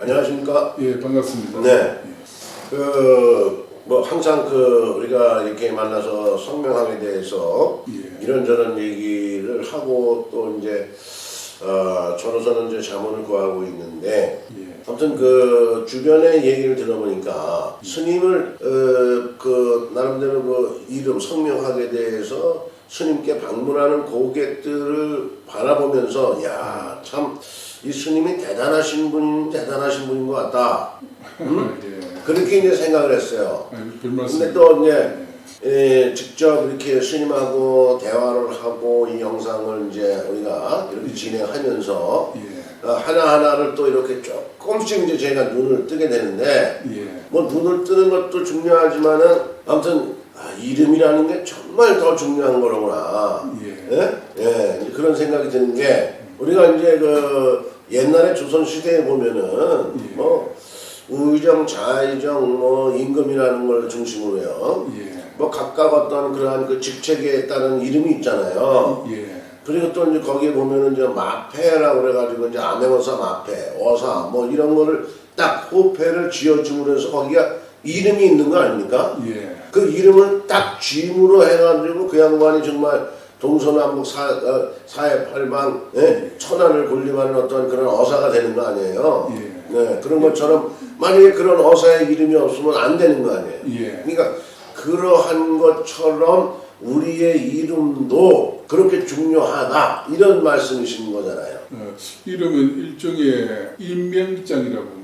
안녕하십니까? 예, 반갑습니다. 네. 예. 그, 뭐, 항상 그, 우리가 이렇게 만나서 성명학에 대해서 예. 이런저런 얘기를 하고 또 이제, 어, 저로서는 이제 자문을 구하고 있는데, 예. 아무튼 그 주변의 얘기를 들어보니까 스님을 어, 그 나름대로 그 이름 성명학에 대해서 스님께 방문하는 고객들을 바라보면서 야 참 이 스님이 대단하신 분 대단하신 분인 것 같다 예. 그렇게 이제 생각을 했어요. 말씀. 근데 또 이제 예, 직접 이렇게 스님하고 대화를 하고 이 영상을 이제 우리가 이렇게 진행하면서 예. 어, 하나하나를 또 이렇게 조금씩 이제 제가 눈을 뜨게 되는데 예. 뭐 눈을 뜨는 것도 중요하지만은 아무튼 아, 이름이라는 게 정말 더 중요한 거로구나. 예. 예? 예, 그런 생각이 드는 게 우리가 이제 그 옛날에 조선 시대에 보면은 예. 뭐 의정, 자의정, 뭐 임금이라는 걸 중심으로요. 예. 뭐 각각 어떤 그러한 그 직책에 따른 이름이 있잖아요. 예. 그리고 또 이제 거기에 보면은 이제 마패라고 그래가지고 이제 암행어사 마패, 어사 뭐 이런 거를 딱 호패를 지어줌으로 해서 거기가 이름이 있는 거 아닙니까? 예. 그 이름을 딱 쥐임으로 해가지고 그 양반이 정말 동서남북 사, 어, 사해팔방 예? 천안을 군림하는 어떤 그런 어사가 되는 거 아니에요? 예. 네, 그런 것처럼 만약에 그런 어사의 이름이 없으면 안 되는 거 아니에요? 예. 그러니까 그러한 것처럼 우리의 이름도 그렇게 중요하다 이런 말씀이신 거잖아요. 어, 이름은 일종의 인명장이라고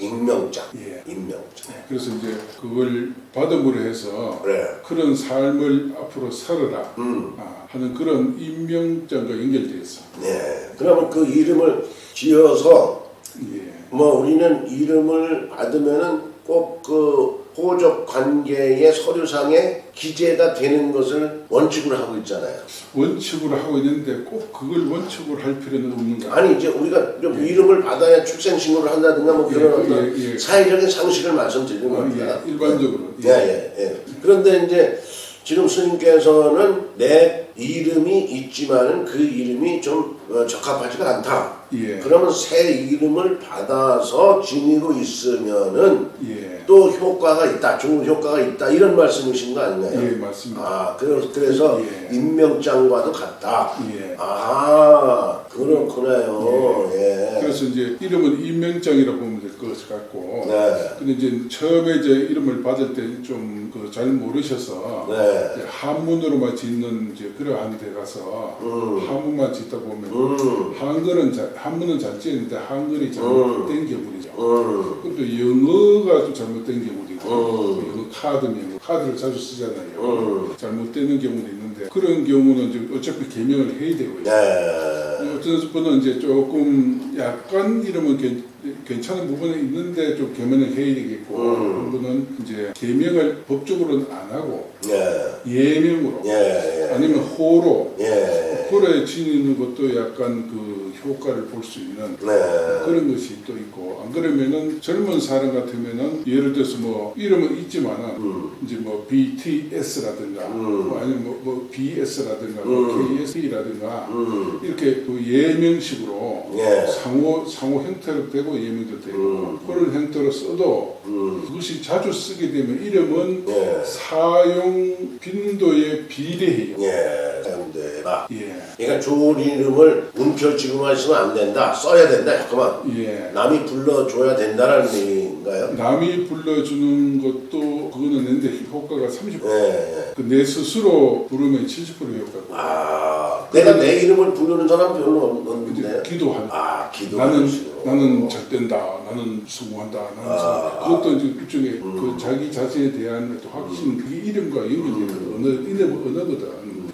익명장, 예. 익명장. 그래서 이제 그걸 받음으로 해서 그래. 그런 삶을 앞으로 살아라 음. 아, 하는 그런 인명장과 연결되어 있어. 네. 그러면 그 이름을 지어서 예. 뭐 우리는 이름을 받으면은 꼭그 호적 관계의 서류상에 기재가 되는 것을 원칙으로 하고 있잖아요. 원칙으로 하고 있는데 꼭 그걸 원칙으로 할 필요는 없는 거 아니 이제 우리가 좀 이름을 받아야 출생 신고를 한다든가 뭐 예, 그런 예, 어떤 예. 사회적인 상식을 말씀드리는 아, 겁니다. 예, 일반적으로. 예, 예, 예. 그런데 이제 지금 스님께서는 내 이름이 있지만은 그 이름이 좀 어, 적합하지가 않다. 예. 그러면 새 이름을 받아서 지니고 있으면은 예. 또 효과가 있다, 좋은 효과가 있다 이런 말씀이신 거 아니나요? 예, 맞습니다. 아, 그래서, 그래서 예. 임명장과도 같다. 예. 아, 그렇구나요. 예. 그래서 이제 이름은 임명장이라고 보면 될 것 같고 네. 근데 이제 처음에 이제 이름을 받을 때좀그잘 모르셔서 네. 한문으로만 짓는 이제 그러한 데 가서 음. 한문만 짓다 보면 음. 한글은 잘, 한문은 잘 지는데 한글이 잘못된 경우이죠. 음. 그것도 영어가 또 잘못된 경우도 있고 음. 영어 카드 명부 카드를 자주 쓰잖아요. 음. 잘못되는 경우도 있는데 그런 경우는 이제 어차피 개명을 해야 되고요. 네. 어떤 분은 이제 조금 약간 이름은 괜, 괜찮은 부분이 있는데 좀 개명을 해야 되겠고 음. 한 분은 이제 개명을 법적으로는 안 하고 예. 예명으로 예. 예. 아니면 호로 예. 호로에 지니는 것도 약간 그 효과를 볼 수 있는 네. 그런 것이 또 있고 안 그러면은 젊은 사람 같으면은 예를 들어서 뭐 이름은 있지만은 음. 이제 뭐 BTS라든가 음. 뭐 아니면 뭐, 뭐 BS라든가 뭐 음. KS라든가 음. 이렇게 그 예명식으로 예. 상호 상호 형태로 되고 예명도 되고 음. 그런 형태로 써도 음. 그것이 자주 쓰게 되면 이름은 예. 사용 빈도에 비례해요. 예. 사용되라. 예. 그러니까 좋은 이름을 움켜쥐고만 있으면 안 된다. 써야 된다. 잠깐만. 예. 남이 불러줘야 된다라는 얘기인가요? 남이 불러주는 것도 그거는 있는데 효과가 30%. 예. 예. 그 내 스스로 부르면 70% 효과고. 아, 내가 내 이름을 부르는 사람 별로 없는데. 기도하는. 아, 기도. 나는 나는 잘 된다. 나는 성공한다. 나는 아. 성- 그것도 이제 일종의 그 자기 자신에 대한 또 확신 그게 이름과 연결되는 언어 이름 언어거든.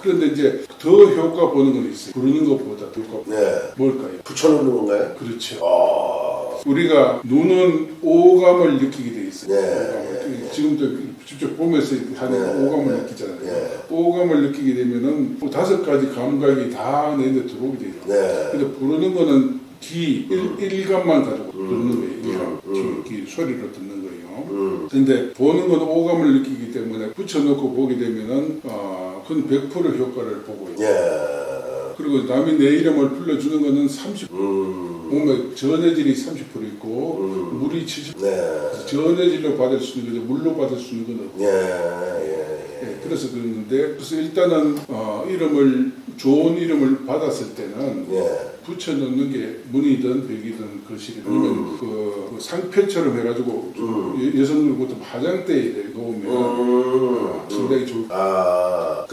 그런데 이제 더 효과 보는 건 있어요. 부르는 것보다 더 효과. 네. 뭘까요? 붙여놓는 건가요? 그렇죠. 아, 우리가 눈은 오감을 느끼게 돼 있어요. 네, 오감을. 지금도 직접 보면서 하니까 네, 오감을 네, 느끼잖아요. 네. 오감을 느끼게 되면은 뭐 다섯 가지 감각이 다 내내 들어오게 돼요. 네. 근데 부르는 거는 귀, 일, 일감만 가지고 듣는 거예요. 음, 귀, 귀 소리로 듣는 거예요. 음, 근데 보는 건 오감을 느끼기 때문에 붙여놓고 보게 되면은 어, 그건 100% 효과를 보고요. 예. 그리고 남이 내 이름을 불러주는 거는 30. 음, 몸에 전해질이 30% 있고 음. 물이 70% 네. 전해질로 받을 수 있는 거죠. 물로 받을 수 있는 건 없고. 예, 예, 예. 예, 그래서 그러는데 그래서 일단은 어, 이름을 좋은 이름을 받았을 때는 예. 붙여넣는 게 문이든 벽이든 거실이든 아니면 그, 그 상표처럼 해가지고 좀 여- 여성들 보통 화장대에 놓으면 음. 어, 상당히 좋을 아,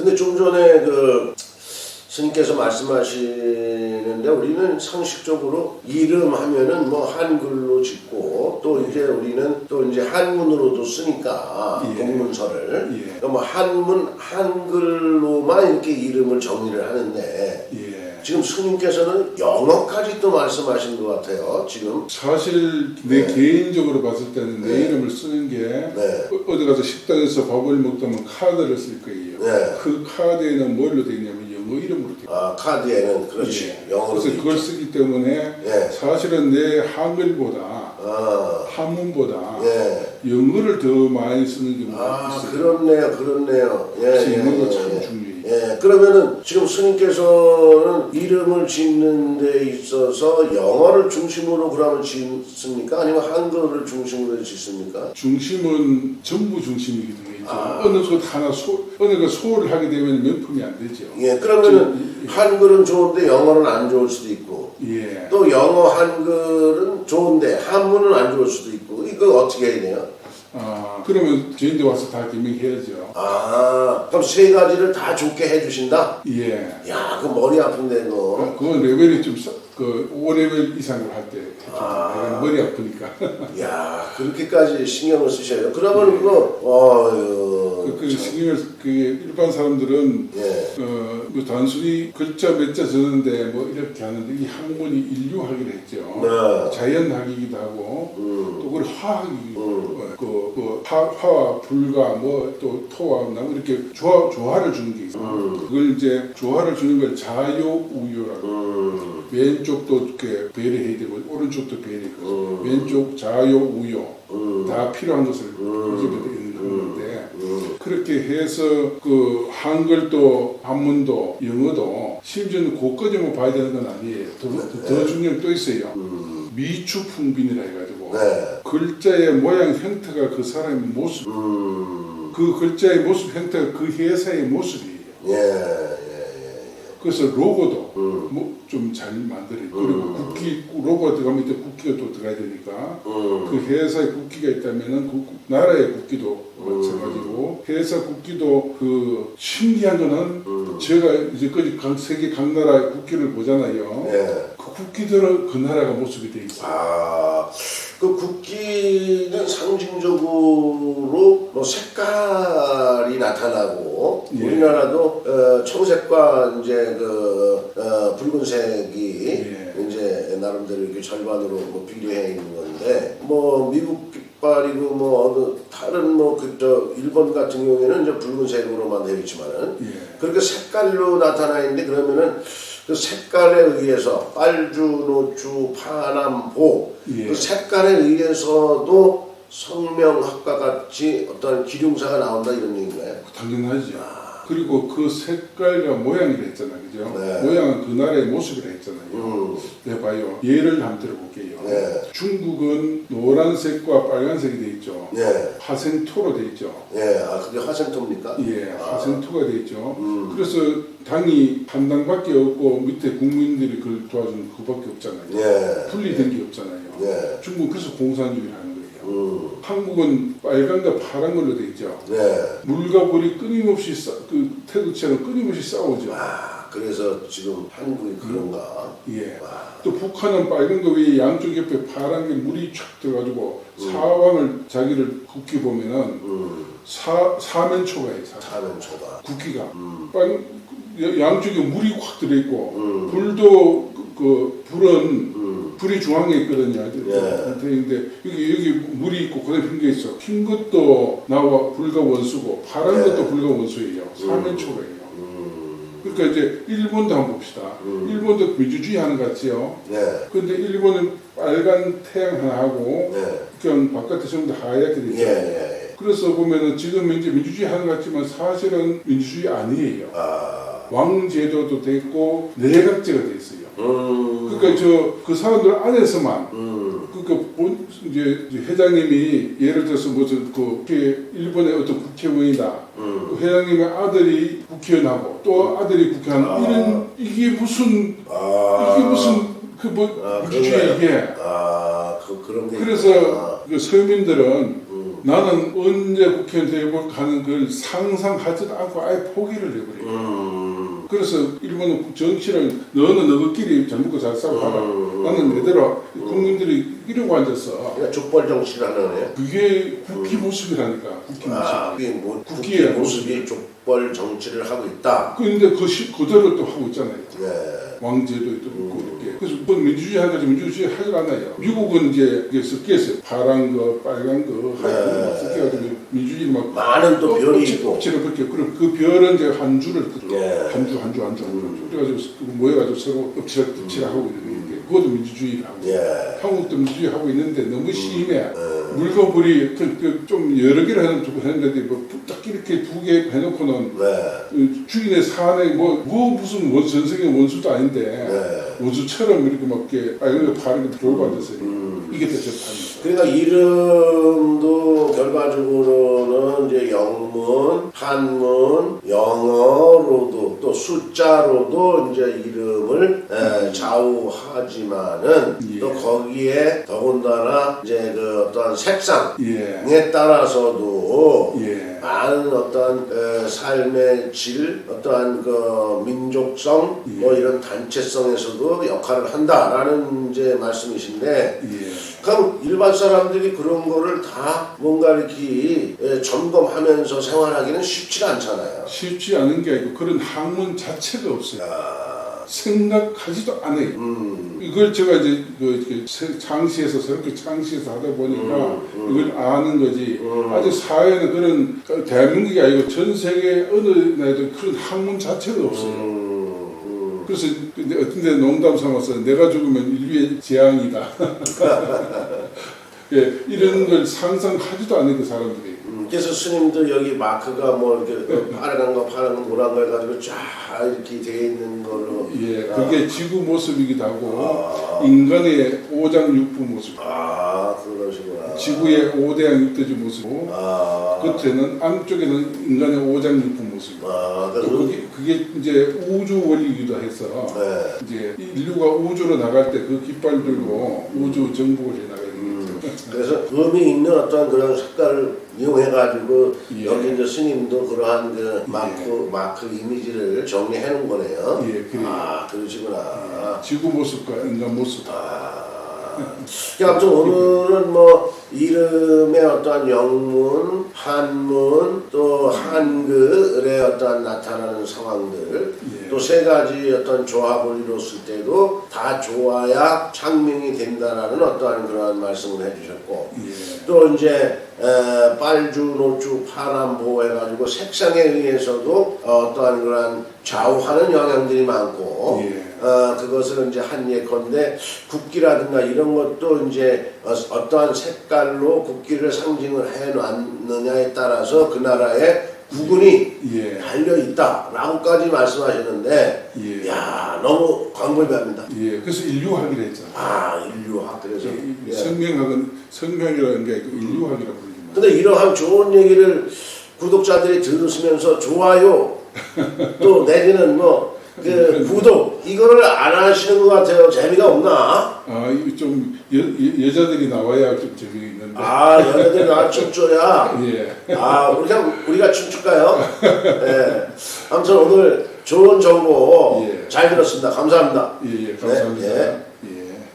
근데 좀 전에 그 스님께서 말씀하시는데 우리는 상식적으로 이름 하면은 뭐 한글로 짓고 또 이제 우리는 또 이제 한문으로도 쓰니까 예. 공문서를 예. 그러니까 뭐 한문 한글로만 이렇게 이름을 정리를 하는데 예. 지금 스님께서는 영어까지 또 말씀하신 것 같아요. 지금 사실 내 네. 개인적으로 봤을 때는 내 네. 쓰는 게 네. 어- 어디 가서 식당에서 밥을 먹다면 카드를 쓸 거예요. 네. 그 카드에는 뭘로 되어 있냐면 영어 이름으로 되어 있어요. 아, 카드에는 그렇지 예. 영어로 그래서 돼 그걸 있죠. 쓰기 때문에 예. 사실은 내 한글보다 아, 한문보다 예. 영어를 더 많이 쓰는 경우가 아, 있어요. 그렇네요, 그렇네요. 예, 그래서 예, 영어가 예, 참 예. 중요해요. 예, 그러면은 지금 스님께서는 이름을 짓는 데 있어서 영어를 중심으로 그러면 짓습니까? 아니면 한글을 중심으로 짓습니까? 중심은 전부 중심이거든요. 이제 아. 어느 것 하나 소, 어느 거 소를 하게 되면 명품이 안 되죠. 예, 그러면은 한글은 좋은데 영어는 안 좋을 수도 있고 예. 또 영어 한글은 좋은데 한문은 안 좋을 수도 있고 이거 어떻게 해야 돼요? 아, 그러면 저희한테 와서 다 개명해야죠. 아, 그럼 세 가지를 다 좋게 해주신다? 예. 야, 그 머리 아픈데 너. 그건 레벨이 좀, 사- 그, 5레벨 이상을 할 때, 아. 내가 머리 아프니까. 야, 그렇게까지 신경을 쓰셔요. 그러면 그거, 어유. 그, 그, 신경을, 그, 일반 사람들은, 예. 어, 뭐 단순히 글자 몇 자 쓰는데 뭐 이렇게 하는데 이 학문이 인류학이라 했죠. 네. 자연학이기도 하고, 음. 또 그걸 화학이기도 음. 하고, 그, 그 화, 화와 불과 뭐 또 토와 나무 이렇게 조화, 조화를 주는 게 있어요. 음. 그걸 이제 조화를 주는 걸 자요우요라고. 음. 왼쪽도 이렇게 배려해야 되고 오른쪽도 배려해야 되고 음. 왼쪽 우요 음. 다 필요한 것을 음. 그렇게 해서 그 한글도 한문도 영어도 심지어는 고까지만 봐야 되는 건 아니에요 더, 더, 더 중요한 게또 있어요 음. 미추풍빈이라 해가지고 네. 글자의 모양 형태가 그 사람의 모습 음. 그 글자의 모습 형태가 그 회사의 모습이에요 예, 예, 예. 그래서 로고도 음. 뭐 좀잘 만들어요. 그리고 음. 국기 로고가 들어가면 이제 국기가 또 들어가야 되니까 음. 그 회사의 국기가 있다면은 그 국- 나라의 국기도 음. 마찬가지고 회사 국기도 그 신기한 거는 음. 제가 이제까지 각 세계 각 나라 국기를 보잖아요. 예. 그 국기들은 그 나라가 모습이 돼 있어요. 아, 그 국기는 상징적으로 뭐 색깔이 나타나고 예. 우리나라도 어, 청색과 이제 그 어, 붉은색이 예. 이제 나름대로 이렇게 절반으로 뭐 비례해 있는 건데 뭐 미국 깃발이고 뭐 어느 다른 뭐 그 저 일본 같은 경우에는 이제 붉은색으로만 되어 있지만은 예. 그렇게 색깔로 나타나 있는데 그러면은 그 색깔에 의해서 빨주, 노주, 파남, 보, 예. 그 색깔에 의해서도 성명학과 같이 어떤 기lum사가 나온다 이런 얘기인가요? 당연하죠. 그리고 그 색깔과 모양이라 했잖아요. 그죠? 네. 모양은 그 나라의 모습이라 했잖아요. 음, 네, 봐요. 예를 한번 들어볼게요. 네. 중국은 노란색과 빨간색이 돼 있죠. 예, 화생토로 돼 있죠. 예, 아 그게 화생토입니까? 예, 아. 화생토가 돼 있죠. 음. 그래서 당이 한 당밖에 없고 밑에 국민들이 그걸 도와주는 그밖에 없잖아요. 예, 분리된 게 없잖아요. 예, 중국 은 그래서 공산주의를 하는 음, 한국은 빨간과 파란 걸로 돼 있죠. 네. 물과 불이 끊임없이 싸, 그 태극처럼 끊임없이 싸우죠. 아, 그래서 지금 한국이 그런가? 예. 와, 또 북한은 빨간 거 위에 양쪽 옆에 파란 게 물이 촥 들어가지고 사왕을 자기를 국기 보면은 음, 사 사면초가예요. 사. 사면초가. 국기가 음, 빨간 야- 양쪽에 물이 확 들어 있고 음. 불도 그, 그 불은 음, 불이 중앙에 있거든요. 예. 근데 여기 여기 물이 있고 그다음에 흰게 있어. 흰 것도 나와 불과 원수고 파란 예. 것도 불과 원수예요. 사면초가예요. 음, 그러니까 이제 일본도 한번 봅시다. 음. 일본도 민주주의 하는 것 같지요. 네, 근데 일본은 빨간 태양 하나 하고 네, 그냥 바깥에 전부 다 하얗게 돼 예. 예, 그래서 보면은 지금 이제 민주주의 하는 것 같지만 사실은 민주주의 아니에요. 아, 왕제도도 됐고 내각제가 돼 있어요. 음. 그러니까 저 그 사람들 안에서만 음. 그러니까 본 이제 회장님이 예를 들어서 무슨 그 국회- 일본의 어떤 국회의원이다. 음. 그 회장님의 아들이 국회의원하고 또 아들이 국회의원 아. 이런 이게 무슨 아. 이게 무슨 그뭐 아, 그런가요? 이게 아, 그 그런 게. 그래서 그 서민들은 음. 나는 언제 국회의원 되고 가는 걸 상상하지도 않고 아예 포기를 해버려요. 음. 그래서 일본은 정치를 너는 너희끼리 잘 먹고 잘 싸고 가라. 음. 나는 내대로 국민들이 이러고 앉았어. 그러니까 족벌 정치를 하는 거네. 그게 국기 모습이라니까. 국기 모습. 아, 그게 뭐 국기의 모습이 족벌 정치를 하고 있다. 근데 그 시, 그대로 또 하고 있잖아요. 네. 왕제도 있고 이렇게. 그래서 뭐 민주주의 하듯이 민주주의 하질 않아요. 미국은 이제 섞였어요. 파란 거, 빨간 거, 하얀 거막 섞여가지고 민주주의 막 많은 또 별이 있고. 껍질을 그렇게 그럼 그 별은 이제 한 줄을 네. 한줄 한 줄 한 줄 한 줄. 그래가지고 모여가지고 서로 엎치락 덮치락 하고 있는 게 그것도 민주주의를 하고. 예. 한국도 민주주의 하고 있는데 너무 심해. 음. 물건물이 그, 그, 좀 여러 개를 해놓고 했는데 뭐딱 이렇게 두 개 해놓고는 네. 그 주인의 사내 뭐, 뭐 무슨 원, 전생의 원수도 아닌데 네. 원수처럼 이렇게 막 이렇게 아 이거 파는 게 들어오고 앉았어요. 음. 이게 더 재판이죠. 그러니까 이름도 결과적으로는 이제 영문, 한문, 영어로도 또 숫자로도 이제 이름을 에, 좌우하지만은 예. 또 거기에 더군다나 이제 그 어떠한 색상에 예. 따라서도 예. 많은 어떤 에, 삶의 질, 어떠한 그 민족성, 뭐 예. 이런 단체성에서도 역할을 한다라는 이제 말씀이신데 예. 그럼 일반 사람들이 그런 거를 다 뭔가 이렇게 예, 점검하면서 생활하기는 쉽지가 않잖아요. 쉽지 않은 게 아니고 그런 학문 자체가 없어요. 아, 생각하지도 않아요. 음, 이걸 제가 이제 그 창시해서 새롭게 창시해서 하다 보니까 음, 음. 이걸 아는 거지. 음. 아직 사회는 그런 그 대한민국이 아니고 전 세계 어느 나라도 그런 학문 자체가 없어요. 음, 음. 그래서 어떤 데 농담 삼아서 내가 죽으면 인류의 재앙이다. 예, 이런 걸 상상하지도 않는 그 사람들이. 음, 그래서 스님도 여기 마크가 뭐 이렇게 파란 거, 파란 거, 노란 거 해가지고 쫙 이렇게 돼 있는 걸로. 예, 아. 그게 지구 모습이기도 하고 아. 인간의 오장육부 모습. 아, 그러시구나. 지구의 오대양 육대주 모습이고 아, 끝에는 안쪽에는 인간의 오장육부 모습. 아, 그래서 그게, 그게 이제 우주 원리이기도 해서 네. 이제 인류가 우주로 나갈 때 그 깃발 들고 우주 정복을 해 나가는 음. 그래서 의미 있는 어떤 그런 색깔을 이용해가지고 예. 여기 이제 스님도 그러한 그 마크 마크 이미지를 정리해 놓은 거네요. 예, 그래요. 아 그러시구나. 지구 모습과 인간 모습. 아. 그러니까 아무튼 오늘은 뭐 이름의 어떠한 영문, 한문, 또 한글의 어떠한 나타나는 상황들, 예. 또세 가지 어떤 조합을 이뤘을 때도 다 좋아야 창명이 된다라는 어떠한 그러한 말씀을 해주셨고, 예. 또 이제 에, 빨주, 노주, 파란보 해가지고 색상에 의해서도 어떠한 그러한 좌우하는 영향들이 많고, 예. 어, 그것을 이제 한 예컨대 국기라든가 이런 것도 이제 어, 어떠한 색깔로 국기를 상징을 해놨느냐에 따라서 그 나라의 국군이 예. 달려 있다라고까지 말씀하셨는데, 예. 야 너무 광범위합니다. 예. 그래서 인류학이라 했잖아. 아 인류학 그래서. 이- 이 예. 성명학은 성명이라는 게 인류학이라고 마. 근데 이러한 좋은 얘기를 구독자들이 들으시면서 좋아요 또 내지는 뭐 그 구독 이거를 안 하시는 것 같아요. 재미가 없나? 아, 이거 좀 여, 여, 여자들이 나와야 좀 재미 있는데. 아 여자들 나 춤춰야. 예. 아 우리 그냥 우리가 춤출까요? 예. 아무튼 오늘 좋은 정보 예. 잘 들었습니다. 감사합니다. 예, 예, 감사합니다. 네, 예.